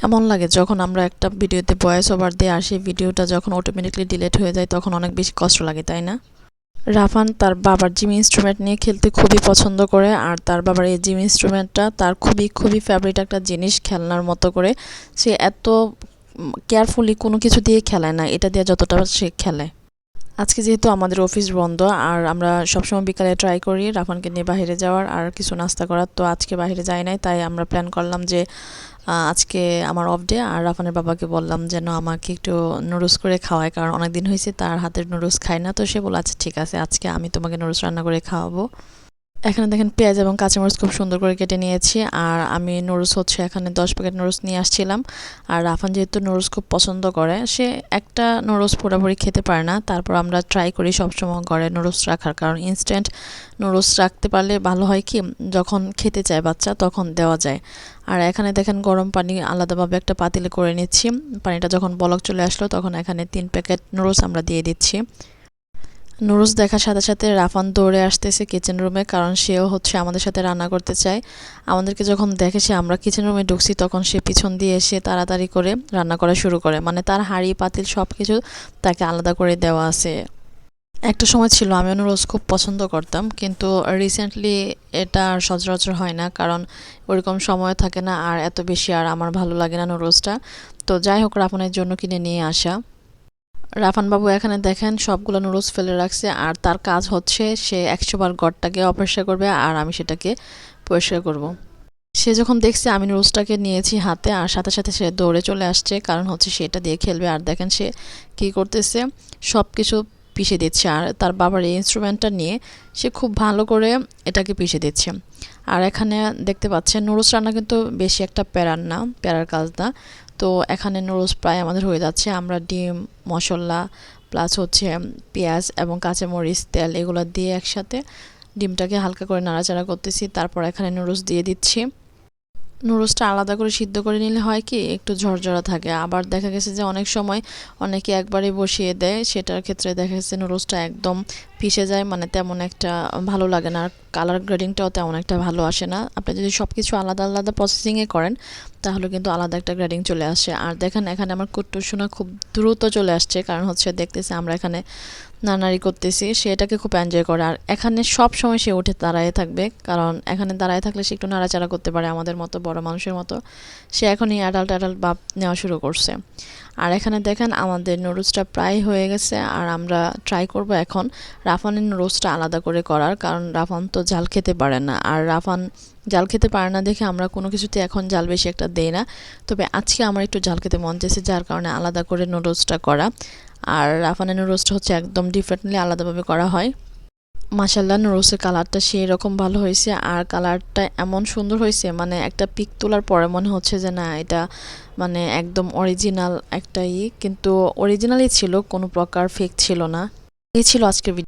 কেমন লাগে? যখন আমরা একটা ভিডিওতে ভয়েস ওভার দিয়ে আসি, ভিডিওটা যখন অটোমেটিকলি ডিলেট হয়ে যায়, তখন অনেক বেশি কষ্ট লাগে, তাই না? রাফান তার বাবার জিম ইনস্ট্রুমেন্ট নিয়ে খেলতে খুবই পছন্দ করে, আর তার বাবার এই জিম ইনস্ট্রুমেন্টটা তার খুবই খুবই ফেভারিট একটা জিনিস খেলনার মতো করে। সে এত কেয়ারফুলি কোনো কিছু দিয়ে খেলে না, এটা দিয়ে যতটা সে খেলে। আজকে যেহেতু আমাদের অফিস বন্ধ, আর আমরা সবসময় বিকালে ট্রাই করি রাফানকে নিয়ে বাইরে যাওয়ার, আর কিছু নাস্তা করার, তো আজকে বাইরে যাই নাই, তাই আমরা প্ল্যান করলাম যে আজকে আমার অফ ডে আর রাফানের বাবাকে বললাম যেন আমাকে একটু নুডলস করে খাওয়ায়, কারণ অনেক দিন হয়েছে তার হাতের নুডলস খায় না, তো সে বলে আচ্ছা ঠিক আছে, আজকে আমি তোমাকে নুডলস রান্না করে খাওয়াবো। এখানে দেখেন পেঁয়াজ এবং কাঁচামরিচ খুব সুন্দর করে কেটে নিয়েছি। আর আমি নুডলস হচ্ছে এখানে দশ প্যাকেট নুডলস নিয়ে আসছিলাম। আর রাফান যেহেতু নুডলস খুব পছন্দ করে, সে একটা নুডলস পুরোপুরি খেতে পারে না। তারপর আমরা ট্রাই করি সবসময় ঘরে নুডলস রাখার। কারণ ইনস্ট্যান্ট নুডলস রাখতে পারলে ভালো হয় কি, যখন খেতে চায় বাচ্চা তখন দেওয়া যায়। আর এখানে দেখেন গরম পানি আলাদাভাবে একটা পাতিলে করে নিচ্ছি। পানিটা যখন বলক চলে আসলো তখন এখানে তিন প্যাকেট নুডলস আমরা দিয়ে দিচ্ছি। নুরুস দেখার সাথে সাথে রাফান দৌড়ে আসতেছে কিচেন রুমে কারণ সেও হচ্ছে আমাদের সাথে রান্না করতে চায়। আমাদেরকে যখন দেখে সে আমরা কিচেন রুমে ঢুকছি, তখন সে পিছন দিয়ে এসে তাড়াতাড়ি করে রান্না করা শুরু করে। মানে তার হাঁড়ি, পাতিল সব কিছু তাকে আলাদা করে দেওয়া আছে। একটা সময় ছিল আমি নুরোজ খুব পছন্দ করতাম, কিন্তু রিসেন্টলি এটা আর সচরাচর হয় না, কারণ ওরকম সময় থাকে না, আর এত বেশি আর আমার ভালো লাগে না নুরোজটা তো যাই হোক, রাফানের জন্য কিনে নিয়ে আসা। রাফান বাবু এখানে দেখেন, সবগুলো নুডলস ফেলে রাখছে, আর তার কাজ হচ্ছে সে একশো বার ঘরটাকে অপরিষ্কার করবে, আর আমি সেটাকে পরিষ্কার করব। সে যখন দেখছে আমি নুডলসটাকে নিয়েছি হাতে, আর সাথে সাথে সে দৌড়ে চলে আসছে, কারণ হচ্ছে সেটা দিয়ে খেলবে, আর দেখেন সে কি করতেছে সব কিছু পিষে দিচ্ছে, আর তার বাবার এই ইনস্ট্রুমেন্টটা নিয়ে সে খুব ভালো করে এটাকে পিষে দিচ্ছে আর এখানে দেখতে পাচ্ছেন নুডলস রান্না কিন্তু বেশি একটা প্যারার না, প্যারার কাজ না তো এখানে নুডলস প্রায় আমাদের হয়ে যাচ্ছে। আমরা ডিম, মশলা প্লাস হচ্ছে পেঁয়াজ এবং কাঁচামরিচ, তেল এগুলো দিয়ে একসাথে ডিমটাকে হালকা করে নাড়াচাড়া করতেছি। তারপর এখানে নুডলস দিয়ে দিচ্ছি। নুডলসটা আলাদা করে সিদ্ধ করে নিলে হয় কি, একটু ঝরঝরা থাকে। আবার দেখা গেছে যে অনেক সময় অনেকে একবারে বসিয়ে দেয়, সেটার ক্ষেত্রে দেখা গেছে নুডলসটা একদম পিষে যায় মানে তেমন একটা ভালো লাগে না। আর কালার গ্রেডিংটাও তেমন একটা ভালো আসে না। আপনি যদি সব কিছু আলাদা আলাদা প্রসেসিংয়ে করেন তাহলে কিন্তু আলাদা একটা গ্রেডিং চলে আসে। আর দেখেন, এখানে আমার কুট্টুসোনা খুব দ্রুত চলে আসছে, কারণ হচ্ছে দেখতেছি আমরা এখানে নানারি করতেছি, সে এটাকে খুব এনজয় করে। আর এখানে সব সময় সে উঠে দাঁড়ায় থাকবে, কারণ এখানে দাঁড়ায় থাকলে সে একটু নাড়াচাড়া করতে পারে আমাদের মতো, বড় মানুষের মতো। সে এখনই অ্যাডাল্ট অ্যাডাল্ট বাপ নেওয়া শুরু করছে। আর এখানে দেখেন আমাদের নুডলসটা প্রায় হয়ে গেছে, আর আমরা ট্রাই করব এখন রাফানের নুডলসটা আলাদা করে করার, কারণ রাফান তো জাল খেতে পারে না। আর রাফান জাল খেতে পারে না দেখে আমরা কোনো কিছুতে এখন জাল বেশি একটা দেই না। তবে আজকে আমার একটু জাল খেতে মন চেয়েছে যার কারণে আলাদা করে নুডলসটা করা। আর রাফানের নুডলসটা হচ্ছে একদম ডিফারেন্টলি আলাদাভাবে করা হয়। মাসাল্লাহ রোসের কালারটা সেই রকম ভালো হয়েছে আর কালারটা এমন সুন্দর হয়েছে মানে একটা পিক তোলার পরে মনে হচ্ছে যে না, এটা মানে একদম অরিজিনাল একটাই কিন্তু অরিজিনালই ছিল, কোনো প্রকার ফেক ছিল না। এই ছিল আজকের ভিডিও